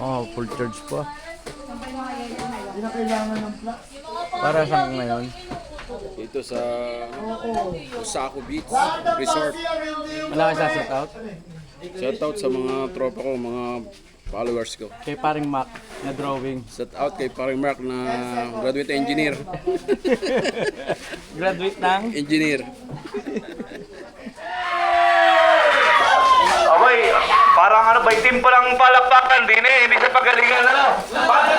Oh, full charge pa. Hindi na kailangan ng plug. Para saan ngayon? Dito sa Osako Beach Resort. ka sa set out? Shout out sa mga tropa ko, mga followers ko. Kay paring Mac na drawing. Shout out kay paring Mark na graduate engineer. Graduate ng? Engineer. Pa lang palakpakan din eh, hindi sa pagalingan ano. Bakit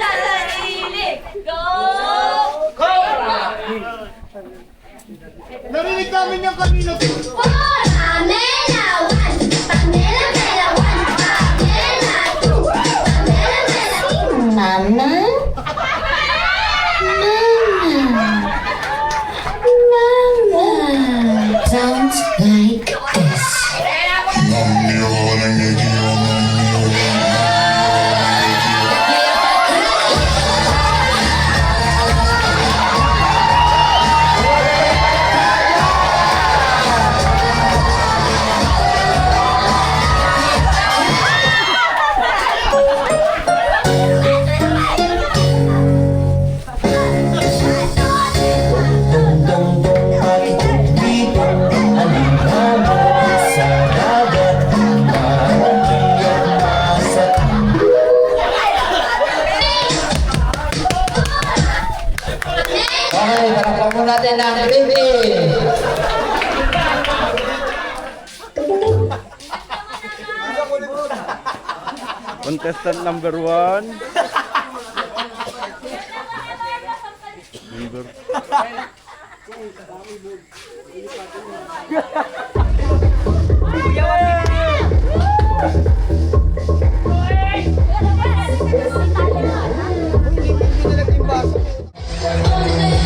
sa sarili. Go! Narinig namin yung kanina. Pamela Mama, mama, mama, don't like this. Contestant number one. Number Para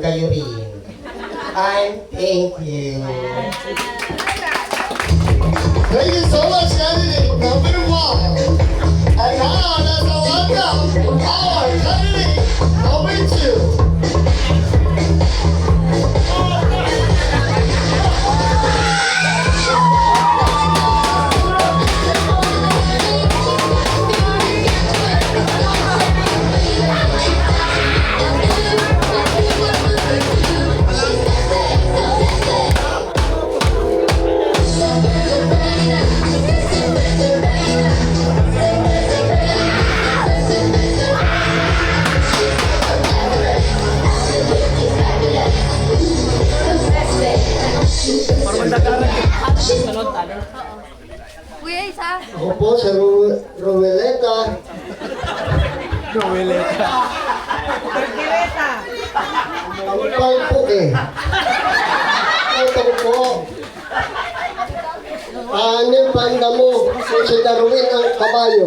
kayo rin. I'm thank you. Thank you so much, candidate number one. And now, let's welcome our candidate number two. Ako po sa Ru- Rueleta. Noeleta. Ang palpok eh. Ito ko po. Anim panda mo. Kung si Darwin ang kabayo.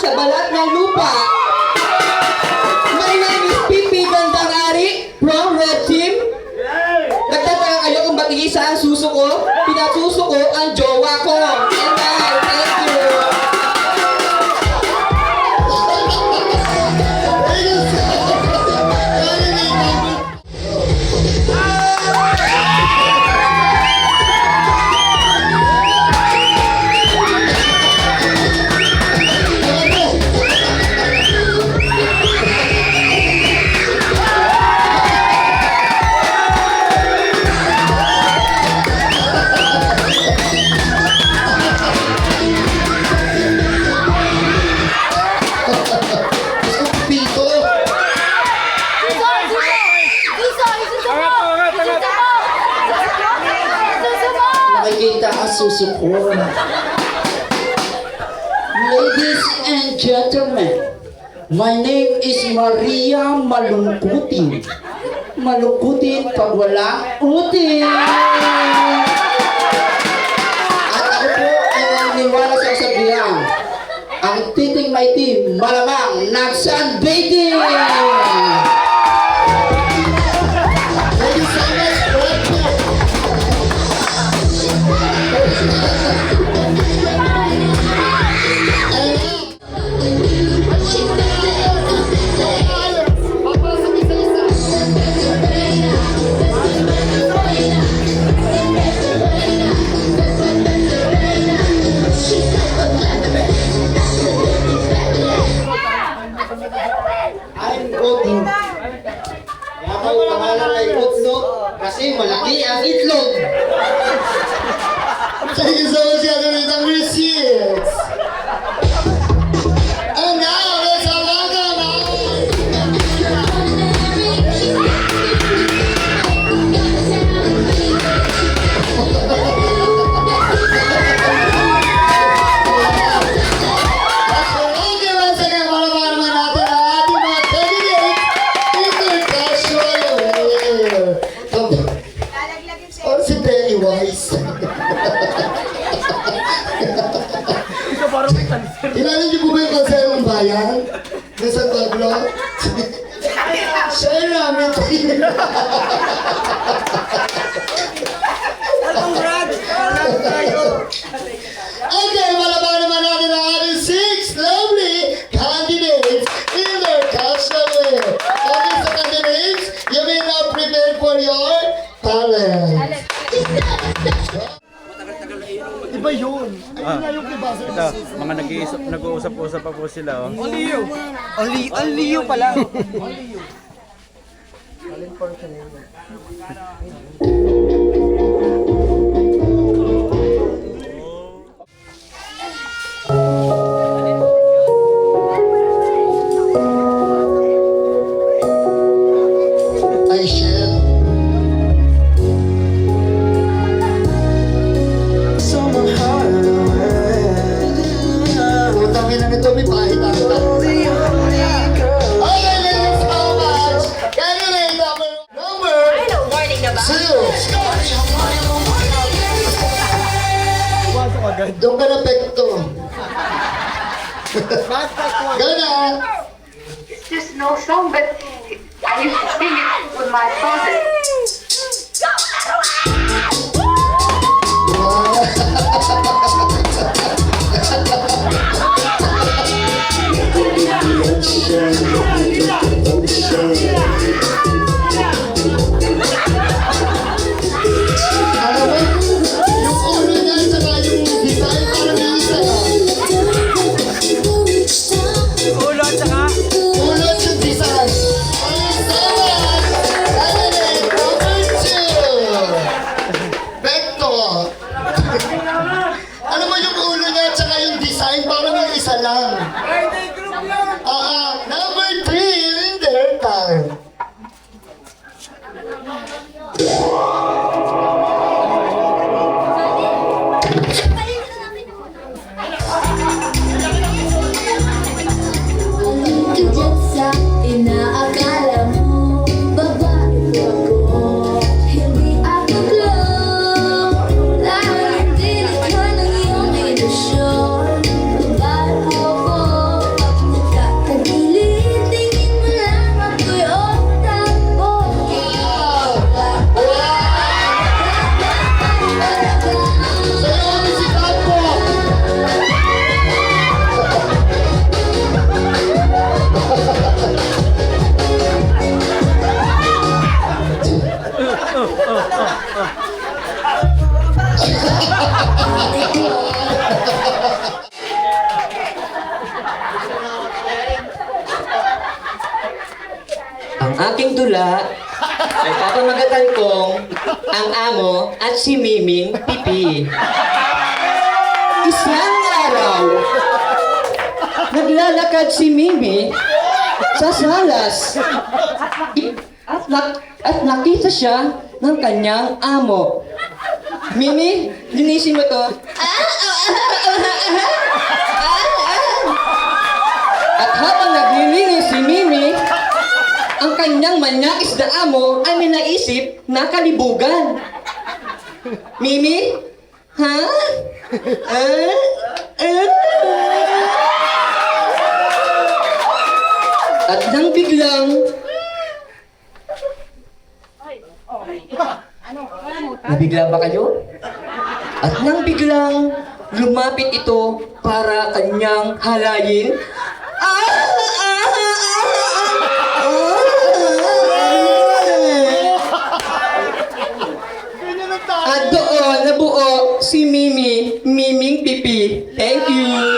Kagandahan sa balat ng lupa. My my name is Maria Malungkutin. Malungkutin pag walang utin. At ako po ay naniniwala sa kasabihan. Ang titing may team, malamang nag-sunbathing! Peace. po sila. Oh. Only you. Only, only you pala. Only you. All important yun. sa salas. At, nak at nakita siya ng kanyang amo. Mimi, linisin mo to. At habang naglilinis si Mimi, ang kanyang manyakis na amo ay may naisip na kalibugan. Mimi? Ha? Huh? Uh, uh. At nang biglang... Nabigla ba kayo? At nang biglang lumapit ito para kanyang halayin Ah! Ah! Ah! Ah! ah! At doon, nabuo si Mimi, Miming Pipi. Thank you!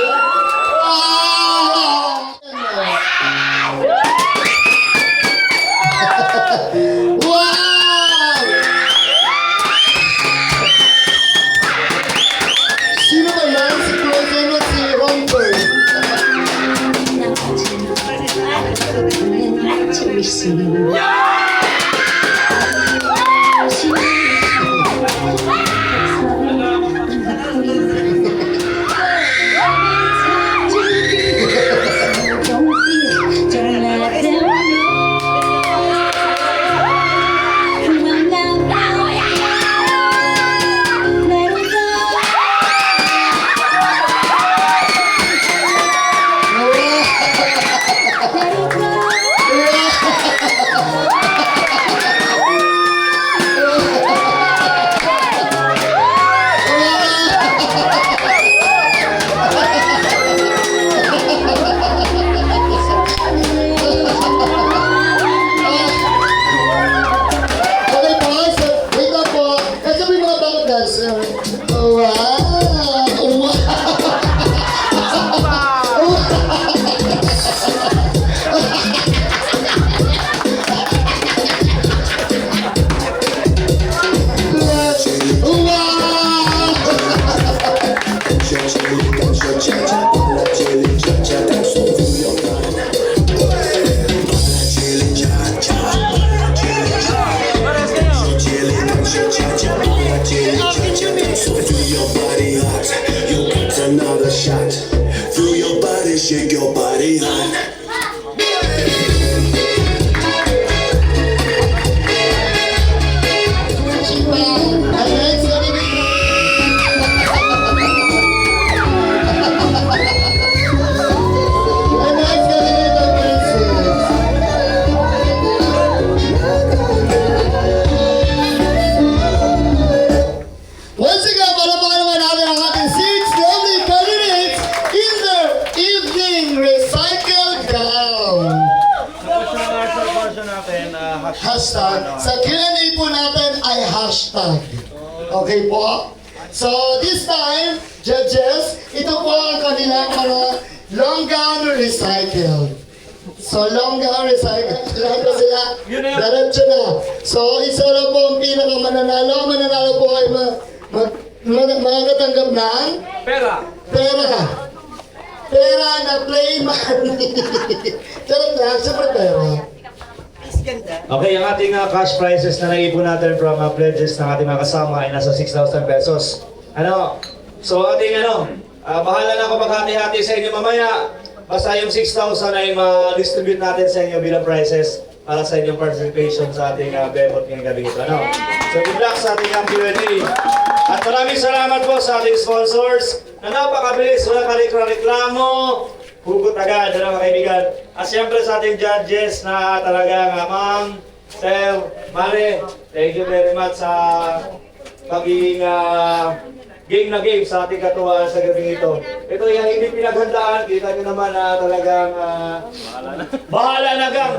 Ito po ang kanilang mga long gown recycled. So, long gown recycled. Lahat na sila. Diretso na. So, isa na po ang pinakamananalo. Ang Mananalo po ay ma, ma, ma, makakatanggap ng Pera! pera. Pera na play money. Charot lang, siyempre pera. Okay, ang ating uh, cash prizes na naipon natin from uh, pledges ng ating mga kasama ay nasa 6,000 pesos. Ano? So ating ano, ah, bahala na ako maghati-hati sa inyo mamaya. Basta yung 6,000 ay ma-distribute natin sa inyo bilang prizes para sa inyong participation sa ating uh, bebot ngayong gabi ito. Ano? So good luck sa ating um, Q&A. At maraming salamat po sa ating sponsors na napakabilis, wala reklamo hugot agad, ano mga kaibigan. At siyempre sa ating judges na talagang uh, ma'am, sir, mare, thank you very much sa pagiging uh, game na game sa ating katuwaan sa gabing ito. Ito yung hindi pinaghandaan, kita nyo naman na talagang uh, bahala na gang.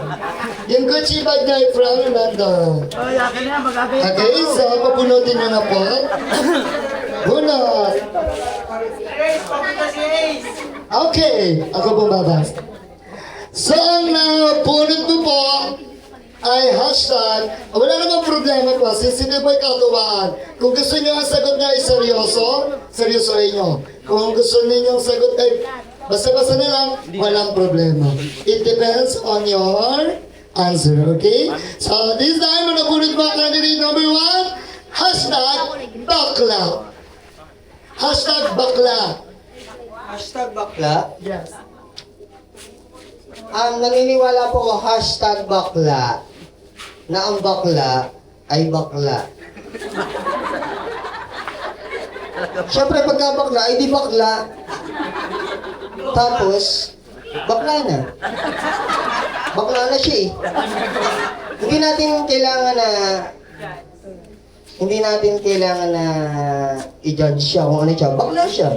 Yung Gucci bag na i-from nandun. Okay, so papunutin nyo na po. Bunot. Okay, ako bumabas. So ang napunot mo po ay hashtag, wala namang problema po, since hindi may katuwaan. Kung gusto niyo ang sagot niya ay seryoso, seryosohin niyo. Kung gusto niyo ang sagot ay basta-basta na lang, walang problema. It depends on your answer, okay? So this time, ang napunot mo candidate number one, hashtag bakla. Hashtag bakla. Hashtag bakla. Yes. Ang naniniwala po ko, hashtag bakla, na ang bakla ay bakla. Siyempre, pagka bakla, ay di bakla. Tapos, bakla na. Bakla na siya eh. Hindi natin kailangan na hindi natin kailangan na i-judge siya kung ano siya. Bakla siya.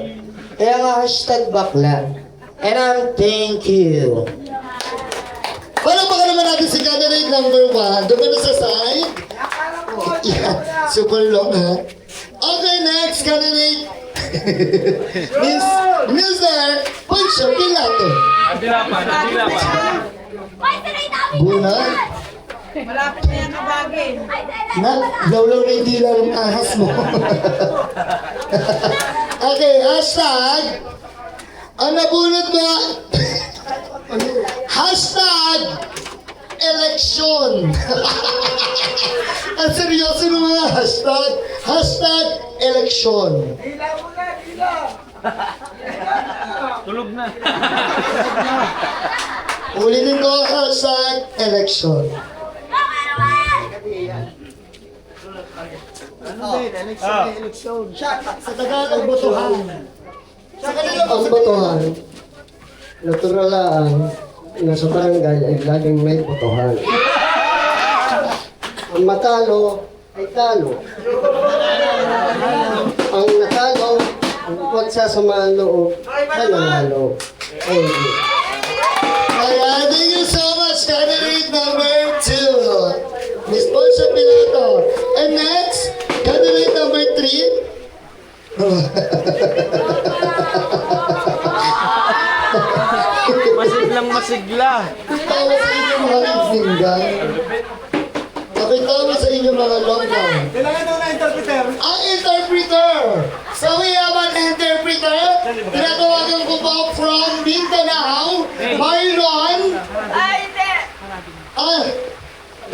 Kaya nga hashtag bakla. And I'm thank you. Palakpakan naman natin si candidate number one. Doon ka na sa side. Yeah, super long ha. Okay, next candidate. Miss, Mr. Poncho Pilato. Dilapan, dilapan. Bunay. Malapit na yan kabagin. Na, lawlaw na yung dila ng ahas mo. okay, hashtag. Ang nabunot mo, hashtag eleksyon. Ang seryoso ng mga hashtag. Hashtag eleksyon. Tulog na. Ulitin ko, hashtag eleksyon. Sa Tagalog, botohan. Sa kanila, Ang botohan, natural lang, nasa barangay ay laging may botohan. Ang matalo ay talo. Ang natalo, ang pagsasamaan loob, ay nanalo. Thank you. Kaya, thank you so much, candidate number two, Miss Ponce Pilato. And next, candidate number three, Masiglang masigla. tawa sa inyong mga pinggan. Pakitawa sa inyong mga longgang. Kailangan daw na interpreter. Ang interpreter! So we have an interpreter. Tinatawagan ko po from Mindanao, Marlon. Ay, hindi. Ah,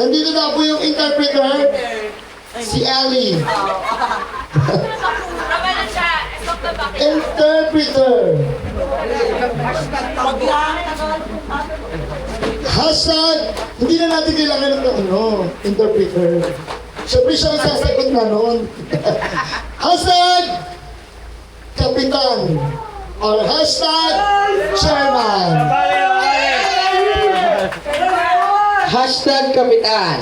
nandito na po yung interpreter. Si Ali. Naman na siya. Stop the back. Interpreter. Hashtag, hindi na natin kailangan ng ano, interpreter. Siyempre siya ang sasagot na noon. hashtag, kapitan. Or hashtag, chairman. Hashtag kapitan.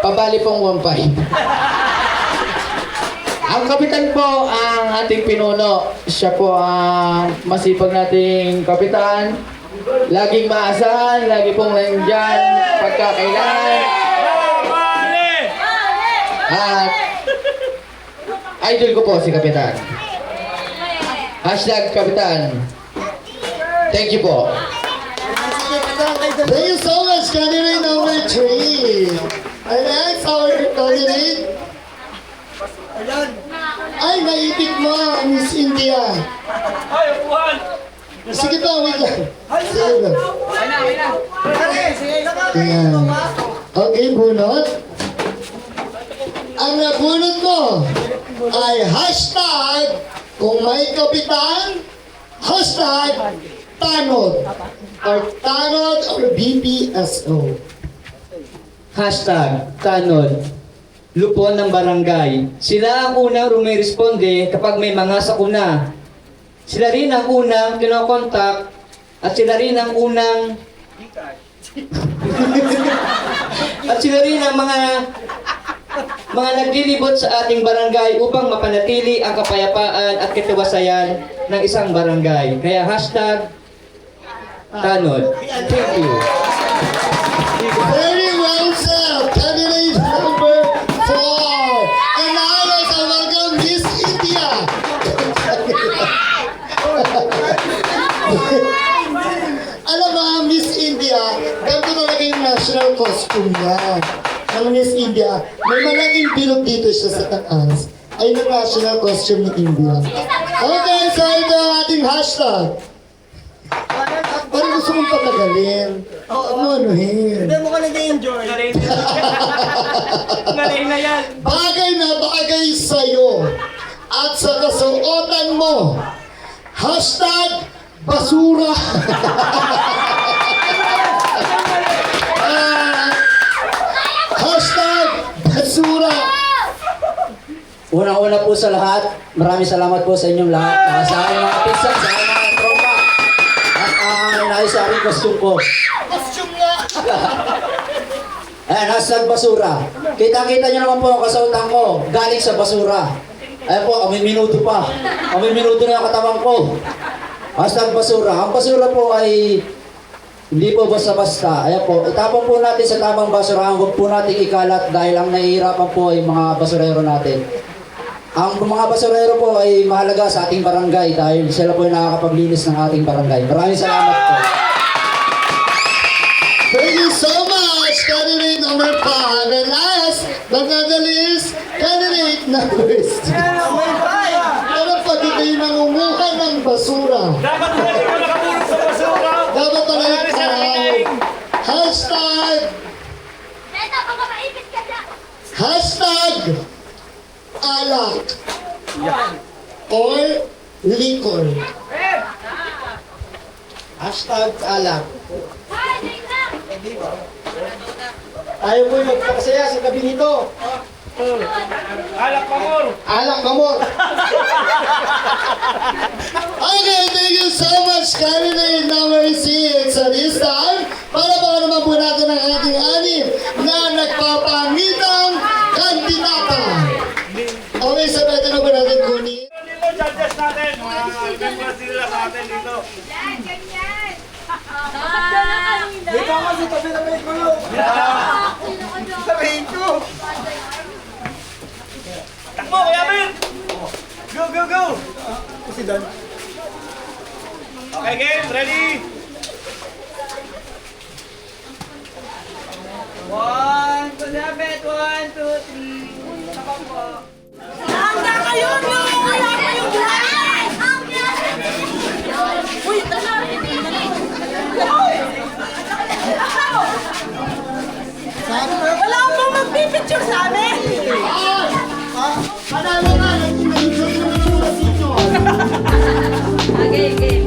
Pabali pong 1.5. Ang kapitan po ang ating pinuno. Siya po ang masipag nating kapitan. Laging maasahan, lagi pong nandyan pagkakailangan. At idol ko po si kapitan. Hashtag kapitan. Thank you po. Thank you so much, candidate number three. And next, our candidate. Ay, naipit mo, Miss India. Ay, upuan! Sige pa, wait lang. Sige lang. Ayan. Okay, bunot. Ang nabunot mo ay hashtag kung may kapitan, hashtag tanod or tanod or BPSO. Hashtag Tanod Lupon ng barangay. Sila ang unang rumiresponde kapag may mga sakuna. Sila rin ang unang kinokontak at sila rin ang unang at sila rin ang mga mga naglilibot sa ating barangay upang mapanatili ang kapayapaan at katiwasayan ng isang barangay. Kaya hashtag Tanod. Thank you. Very well said, national costume niya. Ang Miss India, may malaking bilog dito siya sa taas. Ay yung national costume ni India. Okay, so ito ang ating hashtag. Parang gusto kong patagalin. Ano anuhin? Hindi mo ka nag-enjoy. Galing na yan. Bagay na bagay sa'yo at sa kasuotan mo. Hashtag basura. Ah, hashtag basura. Unang-una po sa lahat, maraming salamat po sa inyong lahat. Uh, sa aking mga pizza, sa aking mga tropa. At ang uh, naisari costume ko. Costume nga. Ayan, hashtag basura. Kita-kita nyo naman po ang kasautan ko. Galing sa basura. Ayan po, kami minuto pa. Kami minuto na yung katawan ko. Hashtag basura. Ang basura po ay hindi po basta-basta. Ayan po, itapon po natin sa tamang basurahan. Huwag po natin ikalat dahil ang nahihirapan po ay mga basurero natin. Ang mga basurero po ay mahalaga sa ating barangay dahil sila po ay nakakapaglinis ng ating barangay. Maraming salamat po. Thank you so much, candidate number five. And last but not the least, candidate number six. Ano pati kayo nangunguha ng basura? Dapat na rin nakatulog sa basura! Dapat. Hashtag, maipit ka dyan. hashtag, alak. Or liquor. Hashtag alak. Ay, tingnan. Tayo po yung magpakasaya sa gabi nito. Alak pamor! Alak gamot. Okay, thank you so much, candidate number 6. At this time, para baka naman po natin ang ating anim na nagpapanitang kandidata. Okay, sa pwede na ba natin kunin? Dito, judges natin! Mga members nila sa atin dito. Yan, ganyan. Dito ako sa tabi na may kulo. Sabihin ko. Takbo, Kuya Ben! Go, go, go! Kasi doon. Okay, game, ready? One, two, dapat. One, two, three. Handa kayo nyo! Wala kayong buhay! Uy, tala! Wala akong magpipicture sa amin! Okay, okay.